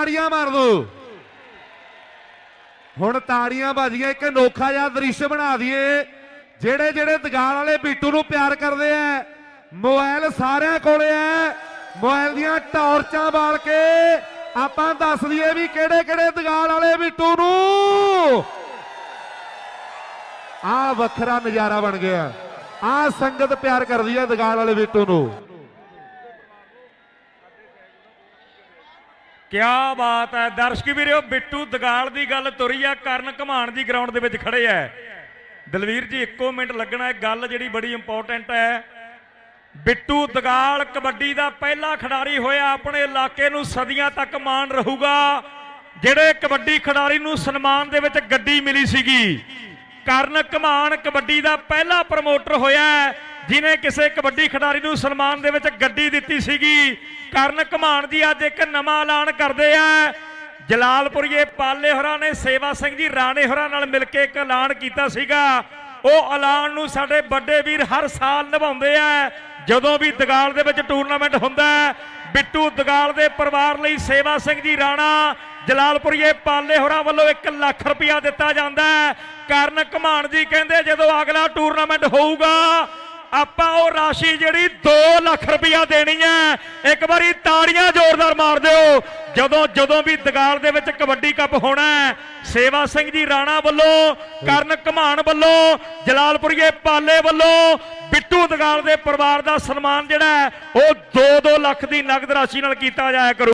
ਤਾੜੀਆਂ ਮਾਰ ਦੋ। ਹੁਣ ਤਾੜੀਆਂ ਬਾਜੀਆਂ ਇੱਕ ਅਨੋਖਾ ਜਿਹਾ ਦ੍ਰਿਸ਼ ਬਣਾ ਦਈਏ। ਜਿਹੜੇ ਜਿਹੜੇ ਦਗਾਲ ਵਾਲੇ ਬੀਟੂ ਨੂੰ ਪਿਆਰ ਕਰਦੇ ਆ ਮੋਬਾਈਲ ਸਾਰਿਆਂ ਕੋਲੇ ਆ। ਮੋਬਾਈਲ ਦੀਆਂ ਟਾਰਚਾਂ ਬਾਲ ਕੇ ਆਪਾਂ ਦੱਸ ਦਈਏ ਵੀ ਕਿਹੜੇ ਕਿਹੜੇ ਦਗਾਲ ਵਾਲੇ ਬਿੱਟੂ ਨੂੰ। ਆ ਵੱਖਰਾ ਨਜ਼ਾਰਾ ਬਣ ਗਿਆ। ਆ ਸੰਗਤ ਪਿਆਰ ਕਰਦੀ ਹੈ ਦਗਾਲ ਵਾਲੇ ਬਿੱਟੂ ਨੂੰ। ਕਿਆ ਬਾਤ ਹੈ। ਦਰਸ਼ਕ ਵੀਰੋ ਬਿੱਟੂ ਦਗਾਲ ਦੀ ਗੱਲ ਤੁਰੀ ਆ ਕਰਨ ਘਮਾਣ ਦੀ ਗਰਾਊਂਡ ਦੇ ਵਿੱਚ ਖੜੇ ਐ ਦਲਵੀਰ ਜੀ ਇੱਕੋ ਮਿੰਟ ਲੱਗਣਾ ਹੈ। ਗੱਲ ਜਿਹੜੀ ਬੜੀ ਇੰਪੋਰਟੈਂਟ ਹੈ। ਬਿੱਟੂ ਦਗਾਲ ਕਬੱਡੀ ਦਾ ਪਹਿਲਾ ਖਿਡਾਰੀ ਹੋਇਆ ਆਪਣੇ ਇਲਾਕੇ ਨੂੰ ਸਦੀਆਂ ਤੱਕ ਮਾਣ ਰਹੂਗਾ। ਜਿਹੜੇ ਕਬੱਡੀ ਖਿਡਾਰੀ ਨੂੰ ਸਨਮਾਨ ਦੇ ਵਿੱਚ ਗੱਡੀ ਮਿਲੀ ਸੀਗੀ ਕਰਨ ਘਮਾਣ ਕਬੱਡੀ ਦਾ ਪਹਿਲਾ ਪ੍ਰਮੋਟਰ ਹੋਇਆ ਹੈ, ਜਿਨੇ ਕਿਸੇ ਕਬੱਡੀ ਖਿਡਾਰੀ ਨੂੰ ਸਨਮਾਨ ਦੇ ਵਿੱਚ ਗੱਡੀ ਦਿੱਤੀ ਸੀਗੀ। ਕਰਨ ਘਮਾਣ ਜੀ ਅੱਜ ਇੱਕ ਨਵਾਂ ਐਲਾਨ ਕਰਦੇ ਆ। ਜਲਾਲਪੁਰੀਏ ਪਾਲੇ ਹੋਰਾਂ ਨੇ ਸੇਵਾ ਸਿੰਘ ਜੀ ਰਾਣੇ ਹੋਰਾਂ ਨਾਲ ਮਿਲ ਕੇ ਇੱਕ ਐਲਾਨ ਕੀਤਾ ਸੀਗਾ। ਉਹ ਐਲਾਨ ਨੂੰ ਸਾਡੇ ਵੱਡੇ ਵੀਰ ਹਰ ਸਾਲ ਨਿਭਾਉਂਦੇ ਆ। ਜਦੋਂ ਵੀ ਦਗਾਲ ਦੇ ਵਿੱਚ ਟੂਰਨਾਮੈਂਟ ਹੁੰਦਾ ਬਿੱਟੂ ਦਗਾਲ ਦੇ ਪਰਿਵਾਰ ਲਈ ਸੇਵਾ ਸਿੰਘ ਜੀ ਰਾਣਾ, ਜਲਾਲਪੁਰੀਏ ਪਾਲੇ ਹੋਰਾਂ ਵੱਲੋਂ 1 ਲੱਖ ਰੁਪਇਆ ਦਿੱਤਾ ਜਾਂਦਾ ਹੈ। ਕਰਨ ਘਮਾਣ ਜੀ ਕਹਿੰਦੇ ਜਦੋਂ ਅਗਲਾ ਟੂਰਨਾਮੈਂਟ ਹੋਊਗਾ ਆਪਾਂ ਉਹ ਰਾਸ਼ੀ ਜਿਹੜੀ 2 ਲੱਖ ਰੁਪਇਆ ਦੇਣੀ ਹੈ ਇੱਕ ਵਾਰੀ ਤਾੜੀਆਂ ਜ਼ੋਰਦਾਰ ਮਾਰ ਦਿਓ। ਜਦੋਂ ਜਦੋਂ ਵੀ ਦਗਾਲ ਦੇ ਵਿੱਚ ਕਬੱਡੀ ਕੱਪ ਹੋਣਾ ਸੇਵਾ ਸਿੰਘ ਜੀ ਰਾਣਾ ਵੱਲੋਂ ਕਰਨ ਘਮਾਣ ਵੱਲੋਂ ਜਲਾਲਪੁਰੀਏ ਪਾਲੇ ਵੱਲੋਂ ਬਿੱਟੂ ਦਗਾਲ ਦੇ ਪਰਿਵਾਰ ਦਾ ਸਨਮਾਨ ਜਿਹੜਾ ਹੈ, ਉਹ 2-2 ਲੱਖ ਦੀ ਨਗਦ ਰਾਸ਼ੀ ਨਾਲ ਕੀਤਾ ਜਾਇਆ ਕਰੂ।